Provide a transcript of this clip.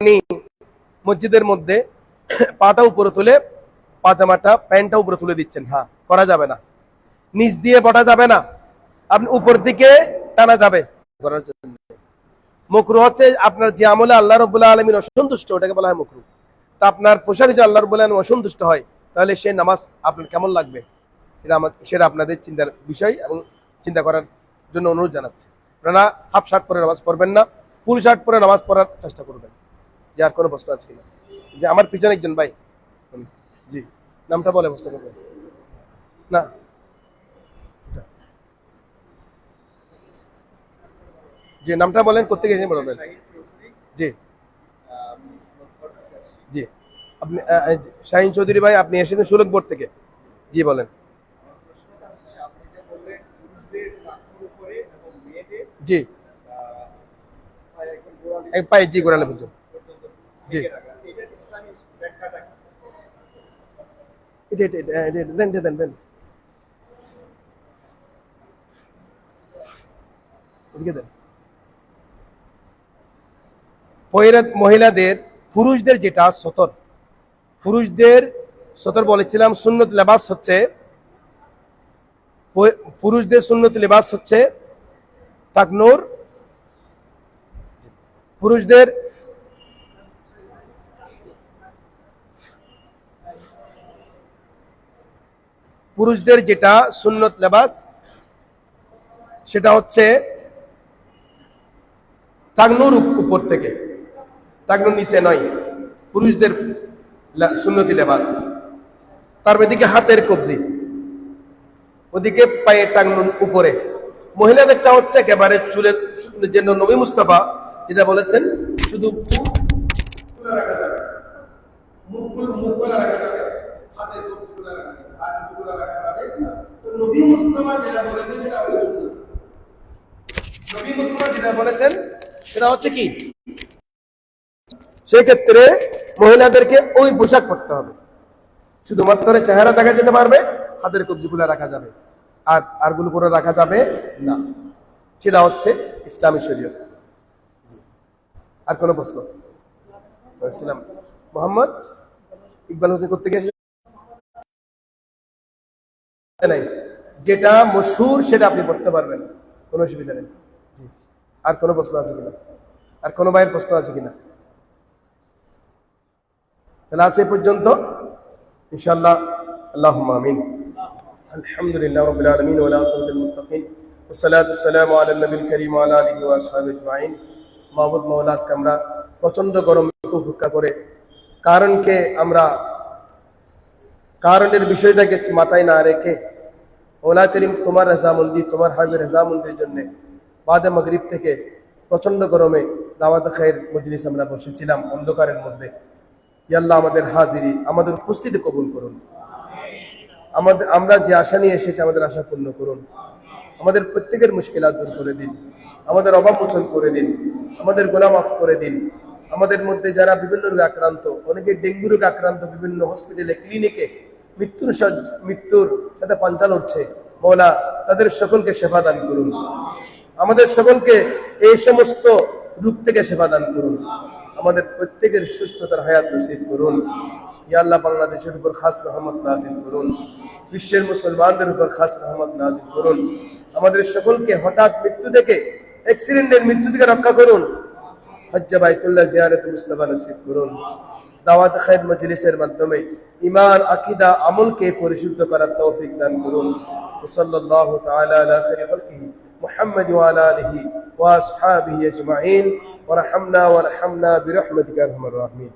আপনি মসজিদের মধ্যে পাটা উপরে তুলে পাজামাটা প্যান্টটা উপরে তুলে দিচ্ছেন। হ্যাঁ করা যাবে না। নিচ দিয়ে বটা যাবে না। আপনি উপর দিকে টানা যাবে। করার জন্য। মকরু হচ্ছে আপনার যে আমলে আল্লাহ রবুল্লাহ আলমীর অসন্তুষ্ট ওটাকে বলা হয় মকরু। তা আপনার পোশাক যদি আল্লাহ রবুল্লাহ আলম অসন্তুষ্ট হয় তাহলে সে নামাজ আপনার কেমন লাগবে? সেটা আমার সেটা আপনাদের চিন্তার বিষয় এবং চিন্তা করার জন্য অনুরোধ জানাচ্ছি। আপনারা হাফ শার্ট পরে নামাজ পড়বেন না ফুল শার্ট পরে নামাজ পড়ার চেষ্টা করবেন। যে আর কোনো প্রশ্ন আছে যে আমার পিছনে একজন, ভাই। জি। নামটা বলে প্রশ্ন না? জি, নামটা বলেন কোথেকে এসে বলবেন? জি। জি। আপনি শাহিন চৌধুরী ভাই, আপনি এসেছেন সুলকবোর্ড থেকে। জি, বলেন। জি। এক পায়ে, জি, গোড়ালে পর্যন্ত। মহিলাদের, পুরুষদের যেটা, সতর। পুরুষদের সতর বলেছিলাম, সুন্নত লেবাস হচ্ছে পুরুষদের সুন্নত লেবাস হচ্ছে টাকনুর পুরুষদের পুরুষদের যেটা সুন্নত লেবাস, সেটা হচ্ছে টাকনুর উপর থেকে। টাকনুর নিচে নয়, পুরুষদের সুন্নতি লেবাস। তার এদিকে হাতের কবজি? ওদিকে পায়ে টাকনুন উপরে। মহিলাদেরটা হচ্ছে একেবারে চুলের যে নবী মুস্তাফা যেটা বলেছেন, শুধু মুখ খোলা রাখা যাবে। মুখ খুল- মুখ খোলা রাখা যাবে, হাতের কবজি খোলা রাখা যাবে, হাত দুটো খোলা রাখা যাবে। তো নবী মুস্তাফা বলেছেন সেটা হচ্ছে কি? সেক্ষেত্রে মহিলাদেরকে ওই পোশাক পরতে হবে। শুধুমাত্র চেহারা দেখা যেতে পারবে, হাতের কবজিগুলো রাখা যাবে। আর আরগুলো করে রাখা যাবে না। সেটা হচ্ছে ইসলামী শরীয়ত। আর কোনো প্রশ্ন? বলছিলাম, মোহাম্মদ ইকবাল হোসেন করতে গেছে নাই। যেটা মশুর, সেটা আপনি পড়তে পারবেন। কোনো অসুবিধা নেই। জি। আর কোনো প্রশ্ন আছে কিনা? আর কোনো ভাইয়ের প্রশ্ন আছে কিনা? তাহলে আজ এই পর্যন্ত। ইনশাল্লাহ আল্লাহ আমিন। আলহামদুলিল্লাহ রবিল আলমিন ওলাহতুলমতিন ওসালাত والسلام على النبي الكريم وعلى আলহি ওয়াসাহাব اجمعين মাহবুদ মৌলা আজকে আমরা প্রচণ্ড গরম ফুকা করে কারণকে আমরা, কারণের বিষয়টাকে মাথায় না রেখে ওলা করিম, তোমার রেজামন্দি, তোমার হাবিবের রেজামন্দির জন্য বাদে মগরিব থেকে প্রচণ্ড গরমে দাওয়াত খায়ের মজলিস আমরা বসেছিলাম অন্ধকারের মধ্যে। ইয়াল্লাহ আমাদের হাজিরি, আমাদের উপস্থিতি কবুল করুন। আমাদের, আমরা যে আশা নিয়ে এসেছি, আমাদের আশা পূর্ণ করুন। আমাদের প্রত্যেকের মুশকিলাত দূর করে দিন। আমাদের অভাব মোচন করে দিন। আমাদের গোনা মাফ করে দিন। আমাদের মধ্যে যারা বিভিন্ন রোগে আক্রান্ত, অনেকে ডেঙ্গু রোগে আক্রান্ত, বিভিন্ন হসপিটালে ক্লিনিকে মৃত্যুর মৃত্যুর সাথে পাঞ্চা লড়ছে। মৌলা, তাদের সকলকে সেবা দান করুন। আমাদের সকলকে এই সমস্ত রূপ থেকে সেবা দান করুন। আমাদের প্রত্যেকের সুস্থতার হায়াত নসিব করুন। ইয়া আল্লাহ বাংলাদেশের উপর খাস রহমত নাজিল করুন। বিশ্বের মুসলমানদের উপর খাস রহমত নাজিল করুন। আমাদের সকলকে হঠাৎ মৃত্যু থেকে অ্যাক্সিডেন্টের মৃত্যু থেকে রক্ষা করুন। হজ্জা বাইতুল্লাহ জিয়ারত মুস্তাফা নসিব করুন। দাওয়াত খায়ের মজলিসের মাধ্যমে ইমান আকিদা আমলকে পরিশুদ্ধ করার তৌফিক দান করুন ওসল্লাল্লাহু তাআলা আলা খাইরি খালকিহি محمد وعلى آله وأصحابه أجمعين ورحمنا ورحمنا برحمتك يا أرحم الراحمين